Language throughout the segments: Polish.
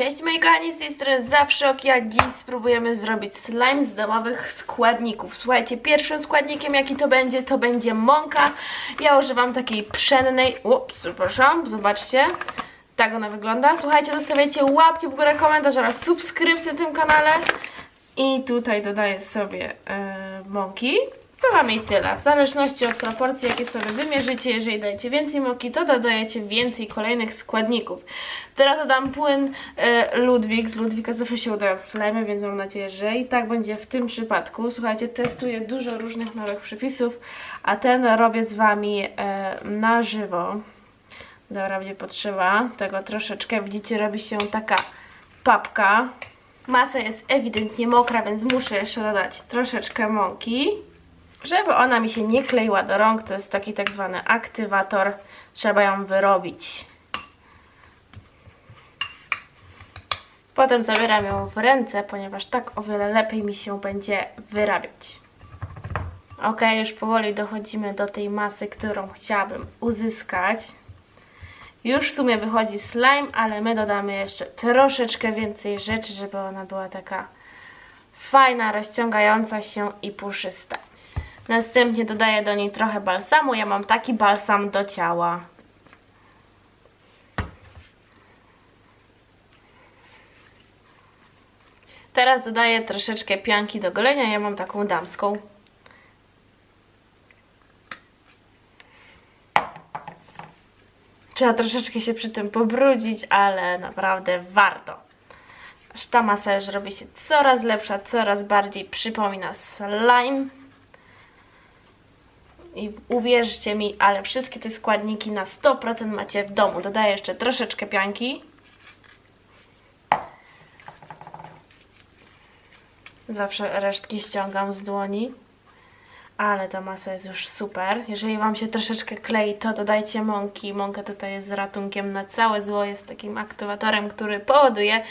Cześć moi kochani, z tej strony zawsze ok, jak dziś spróbujemy zrobić slime z domowych składników. Słuchajcie, pierwszym składnikiem jaki to będzie, to będzie mąka. Ja używam takiej pszennej, ups, przepraszam, zobaczcie. Tak ona wygląda. Słuchajcie, zostawiajcie łapki w górę, komentarz oraz subskrypcję tym kanale. I tutaj dodaję sobie e, mąki. Dodam jej tyle. W zależności od proporcji, jakie sobie wymierzycie, jeżeli dajecie więcej mąki, to dodajecie więcej kolejnych składników. Teraz dodam płyn e, Ludwik. Z Ludwika zawsze się udają slimy, więc mam nadzieję, że i tak będzie w tym przypadku. Słuchajcie, testuję dużo różnych nowych przepisów, a ten robię z Wami e, na żywo. Dobra, będzie potrzeba tego troszeczkę. Widzicie, robi się taka papka. Masa jest ewidentnie mokra, więc muszę jeszcze dodać troszeczkę mąki. Żeby ona mi się nie kleiła do rąk, to jest taki tak zwany aktywator. Trzeba ją wyrobić. Potem zabieram ją w ręce, ponieważ tak o wiele lepiej mi się będzie wyrabiać. Ok, już powoli dochodzimy do tej masy, którą chciałabym uzyskać. Już w sumie wychodzi slime, ale my dodamy jeszcze troszeczkę więcej rzeczy, żeby ona była taka fajna, rozciągająca się i puszysta. Następnie dodaję do niej trochę balsamu. Ja mam taki balsam do ciała. Teraz dodaję troszeczkę pianki do golenia. Ja mam taką damską. Trzeba troszeczkę się przy tym pobrudzić, ale naprawdę warto. Aż ta masa już robi się coraz lepsza, coraz bardziej przypomina slime. I uwierzcie mi, ale wszystkie te składniki na 100% macie w domu. Dodaję jeszcze troszeczkę pianki. Zawsze resztki ściągam z dłoni. Ale ta masa jest już super. Jeżeli Wam się troszeczkę klei, to dodajcie mąki. Mąka tutaj jest ratunkiem na całe zło. Jest takim aktywatorem, który powoduje,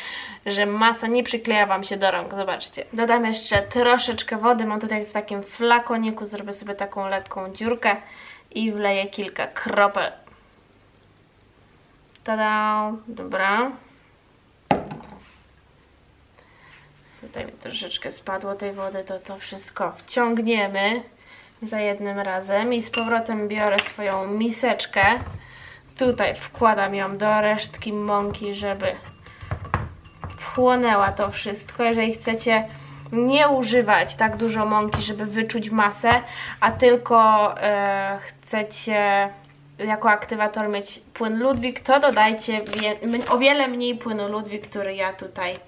że masa nie przykleja Wam się do rąk. Zobaczcie. Dodam jeszcze troszeczkę wody. Mam tutaj w takim flakoniku. Zrobię sobie taką lekką dziurkę i wleję kilka kropel. Tada! Dobra. Tutaj mi troszeczkę spadło tej wody, to to wszystko wciągniemy za jednym razem i z powrotem biorę swoją miseczkę. Tutaj wkładam ją do resztki mąki, żeby wchłonęła to wszystko. Jeżeli chcecie nie używać tak dużo mąki, żeby wyczuć masę, a tylko e, chcecie jako aktywator mieć płyn Ludwik, to dodajcie o wiele mniej płynu Ludwik, który ja tutaj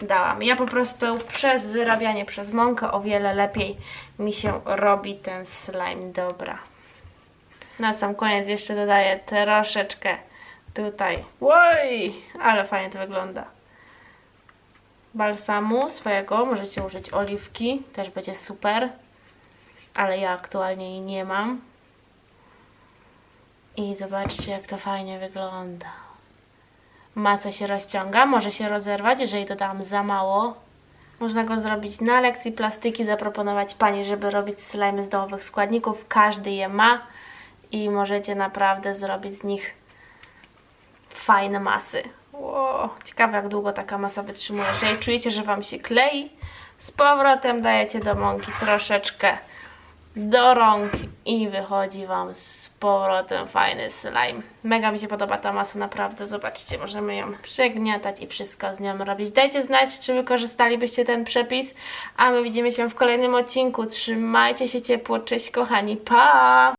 dałam. Ja po prostu przez wyrabianie przez mąkę o wiele lepiej mi się robi ten slime. Dobra. Na sam koniec jeszcze dodaję troszeczkę tutaj. Oj, ale fajnie to wygląda. Balsamu swojego, możecie użyć oliwki, też będzie super. Ale ja aktualnie jej nie mam. I zobaczcie jak to fajnie wygląda. Masa się rozciąga, może się rozerwać, jeżeli dodałam za mało. Można go zrobić na lekcji plastyki, zaproponować Pani, żeby robić slimy z domowych składników. Każdy je ma i możecie naprawdę zrobić z nich fajne masy. Ło, ciekawe jak długo taka masa wytrzymuje. Jeżeli czujecie, że Wam się klei, z powrotem dajecie do mąki troszeczkę do rąk i wychodzi Wam z powrotem fajny slime. Mega mi się podoba ta masa, naprawdę. Zobaczcie, możemy ją przegniatać i wszystko z nią robić. Dajcie znać, czy wykorzystalibyście ten przepis, a my widzimy się w kolejnym odcinku. Trzymajcie się ciepło, cześć kochani, pa!